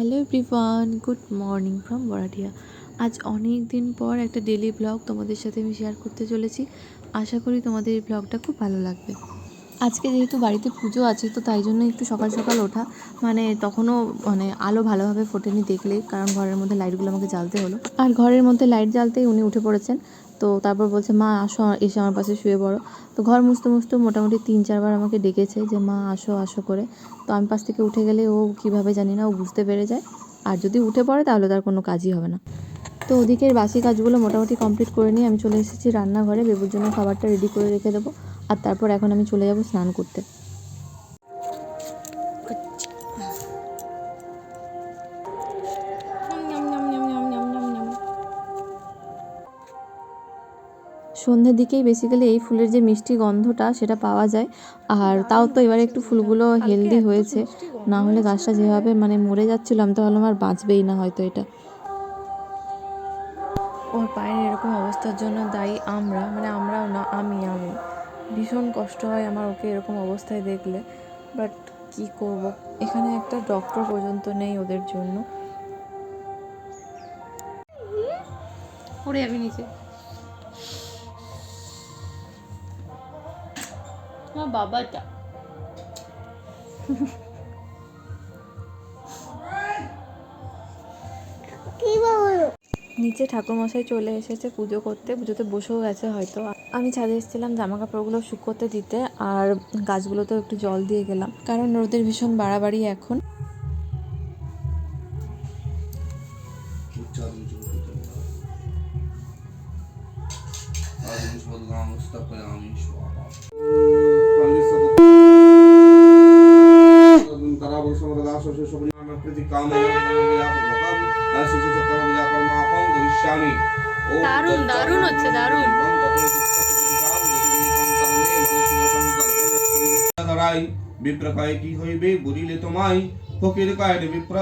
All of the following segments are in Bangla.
Hello everyone, good morning from বরাটিয়া আজ অনেক দিন পর একটা ডেলি ব্লগ তোমাদের সাথে আমি শেয়ার করতে চলেছি। আশা করি তোমাদের এই ব্লগটা খুব ভালো লাগবে। আজকে যেহেতু বাড়িতে পুজো আছে, তো তাই জন্য একটু সকাল সকাল ওঠা। মানে তখনও মানে আলো ভালোভাবে ফোটেনি দেখলে, কারণ ঘরের মধ্যে লাইটগুলো আমাকে জ্বালতে হলো। আর ঘরের মধ্যে লাইট জ্বালতেই উনি উঠে পড়েছেন। তো তারপর বলছে, মা, আসো, এসে আমার পাশে শুয়ে পড়ো। তো ঘর মুছতে মুছতে মোটামুটি তিন, চারবার আমাকে ডেকেছে যে, মা, আসো আসো করে। তো আমি পাশ থেকে উঠে গেলে ও কীভাবে জানি না, ও বুঝতে পেরে যায়। আর যদি উঠে পড়ে, তাহলে তার কোনো কাজই হবে না। তো ওদিকের বাসি কাজগুলো মোটামুটি কমপ্লিট করে নিয়ে আমি চলে এসেছি রান্নাঘরে। বেবুর জন্য খাবারটা রেডি করে রেখে দেবো। আর তারপর এখন আমি চলে যাব স্নান করতে। সন্ধ্যের দিকেই বেসিক্যালি এই ফুলের যে মিষ্টি গন্ধটা সেটা পাওয়া যায়। আর তাও তো এবারে একটু ফুলগুলো হেলদি হয়েছে। না হলে গাছটা যেভাবে মানে মরে যাচ্ছিল আমি তো ভাবলাম আর বাঁচবেই না হয়তো এটা। ওর পায়ের এরকম অবস্থার জন্য দায়ী আমরা মানে আমরাও না আমি আমি। ভীষণ কষ্ট হয় আমার ওকে এরকম অবস্থায় দেখলে। বাট কি করব? এখানে একটা ডক্টর পর্যন্ত নেই ওদের জন্য। পড়ে যাবি নিচে। আমার বাবাটা। নিচে ঠাকুরমশাই চলে এসেছে পুজো করতে পুজোতে বসেও গেছে হয়তো। আমি ছাদে এসেছিলাম জামা কাপড়গুলো শুকোতে দিতে আর গাছগুলোতেও একটু জল দিয়ে গেলাম কারণ রোদের ভীষণ বাড়াবাড়ি এখন। দারুণ, দারুণ হচ্ছে, দারুণ। বিপ্রকায় কি হইবে বুঝিলে তোমায় ফকির কায়ের বিপ্র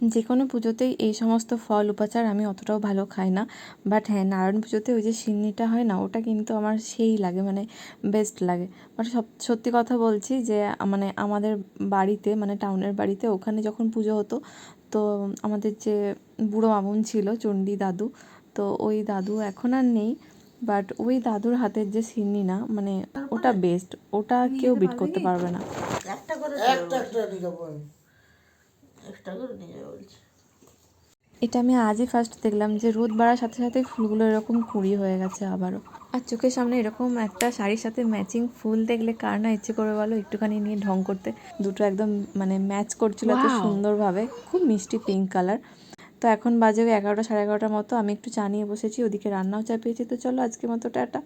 যে কোনো পুজোতেই এই সমস্ত ফল উপাচার আমি অতটাও ভালো খাই না। বাট হ্যাঁ নারায়ণ পুজোতে ওই যে সিন্নিটা হয় না ওটা কিন্তু আমার সেই লাগে মানে বেস্ট লাগে। বাট সব সত্যি কথা বলছি যে মানে আমাদের বাড়িতে মানে টাউনের বাড়িতে ওখানে যখন পুজো হতো তো আমাদের যে বুড়ো মামুন ছিল চণ্ডী দাদু তো ওই দাদু এখন আর নেই। বাট ওই দাদুর হাতের যে সিন্নি না মানে ওটা বেস্ট ওটা কেউ বিট করতে পারবে না। একটা করে একটা একটা করে নিয়ে যাব বলছি। এটা আমি আজই ফার্স্ট দেখলাম যে রোদ বাড়ার সাথে সাথে ফুলগুলো এরকম কুড়ি হয়ে গেছে আবারও। আর চোখের সামনে এরকম একটা শাড়ির সাথে ম্যাচিং ফুল দেখলে কার না ইচ্ছে করে বলো? একটুখানি নিয়ে ঢং করতে। দুটো একদম মানে ম্যাচ করছিল এত সুন্দরভাবে। খুব মিষ্টি পিঙ্ক কালার তো এখন বাজে এগারোটা সাড়ে এগারোটার মতো। আমি একটু চা নিয়ে বসেছি ওদিকে রান্নাও চাপিয়েছি। তো চলো আজকের মতো টাটা।